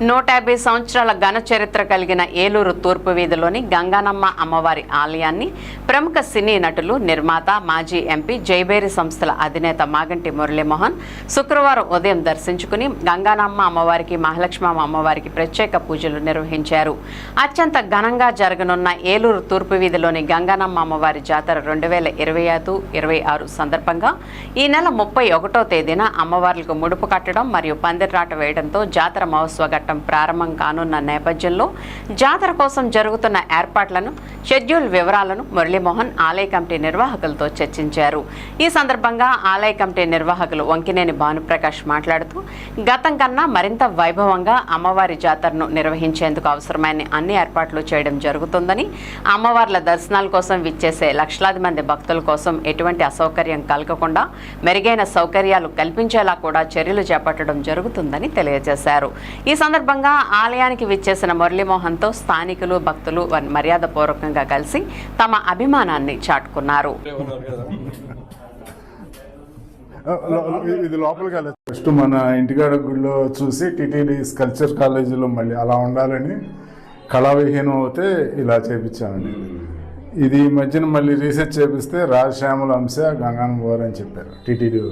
నూట యాభై సంవత్సరాల ఘన చరిత్ర కలిగిన ఏలూరు తూర్పు వీధిలోని గంగానమ్మ అమ్మవారి ఆలయాన్ని ప్రముఖ సినీ నటులు నిర్మాత మాజీ ఎంపీ జైబేరి సంస్థల అధినేత మాగంటి మురళీమోహన్ శుక్రవారం ఉదయం దర్శించుకుని గంగానమ్మ అమ్మవారికి మహాలక్ష్మమ్మ అమ్మవారికి ప్రత్యేక పూజలు నిర్వహించారు. అత్యంత ఘనంగా జరగనున్న ఏలూరు తూర్పు వీధిలోని గంగానమ్మ అమ్మవారి జాతర రెండు వేల ఇరవై ఐదు ఇరవై ఆరు సందర్భంగా ఈ నెల ముప్పై ఒకటో తేదీన అమ్మవార్లకు ముడుపు కట్టడం మరియు పందిరాట వేయడంతో జాతర మహోత్సవ ఘట్టం ప్రారంభం కానున్న నేపథ్యంలో జాతర కోసం జరుగుతున్న ఏర్పాట్లను షెడ్యూల్ వివరాలను మురళీమోహన్ ఆలయ కమిటీ నిర్వాహకులతో చర్చించారు. ఈ సందర్భంగా ఆలయ కమిటీ నిర్వాహకులు వంకినేని భానుప్రకాష్ మాట్లాడుతూ గతం కన్నా మరింత వైభవంగా అమ్మవారి జాతరను నిర్వహించేందుకు అవసరమైన అన్ని ఏర్పాట్లు చేయడం జరుగుతుందని అమ్మవార్ల దర్శనాల కోసం విచ్చేసే లక్షలాది మంది భక్తుల కోసం ఎటువంటి అసౌకర్యం కలగకుండా మెరుగైన సౌకర్యాలు కల్పించేలా కూడా చర్యలు చేపట్టడం జరుగుతుందని తెలియజేశారు. ఈ సందర్భంగా ఆలయానికి విచ్చేసిన మురళీమోహన్తో స్థానికులు భక్తులు వారి మర్యాదపూర్వకంగా కలిసి తమ అభిమానాన్ని చాటుకున్నారు. ఇది లోపలికి వెళ్ళచ్చు. ఫస్ట్ మన ఇంటికాడ గుడిలో చూసి టీటీడీ కల్చర్ కాలేజీలో మళ్ళీ అలా ఉండాలని కళావిహీనం అవుతే ఇలా చేపించామండి. ఇది ఈ మధ్యన మళ్ళీ రీసెర్చ్ చేపిస్తే రాజశ్యాముల అంశ గంగానం వారు అని చెప్పారు టీటీడీ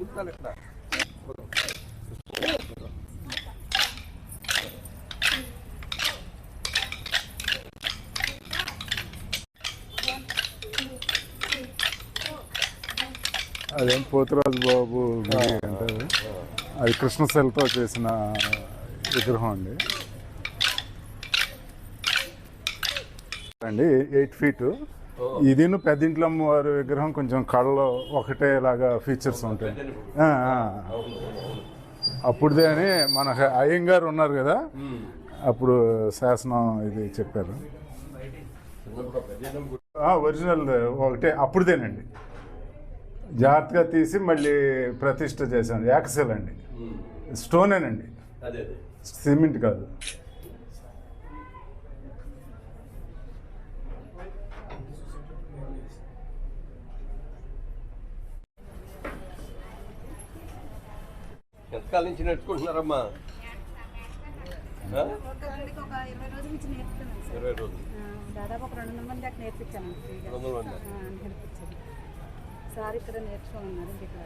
వాళ్ళు అదేం పోతురాజు బాబు అంటారు. అది కృష్ణశైలతో చేసిన విగ్రహం అండి. అండి ఎయిట్ ఫీట్. ఇదిను పెద్దింట్లో వారి విగ్రహం కొంచెం కళ్ళలో ఒకటే లాగా ఫీచర్స్ ఉంటాయి. అప్పుడుదే అని మన అయ్యంగారు ఉన్నారు కదా అప్పుడు శాసనం ఇది చెప్పారు. ఒరిజినల్ ఒకటే అప్పుడుదేనండి. జాగ్రత్తగా తీసి మళ్ళీ ప్రతిష్ట చేశాను. యాక్సెల్ అండి. స్టోనేనండి. సిమెంట్ కాదు. ఎంతకాలం నుంచి నేర్చుకుంటున్నారమ్మా. ఇరవై రోజుల దాదాపు ఒక రెండు వందల మంది దాకా నేర్పించాను. నేర్పించాను సార్ ఇక్కడ నేర్చుకోమన్నారు ఇంక ఇక్కడ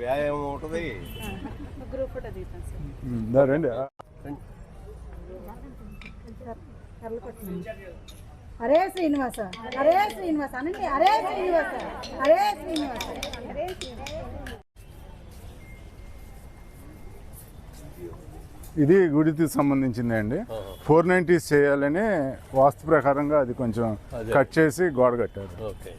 వ్యాయామం ఉంటుంది. Group photo sir. రండి. సార్ కర్రలు అరే శ్రీనివాస అరే శ్రీనివాస అనండి అరే శ్రీనివాస అరే శ్రీనివాస. అరే ఇది గుడికి సంబంధించింది అండి. ఫోర్ నైంటీస్ చేయాలని వాస్తు ప్రకారంగా అది కొంచెం. కట్ చేసి గోడ కట్టారు. ఓకే.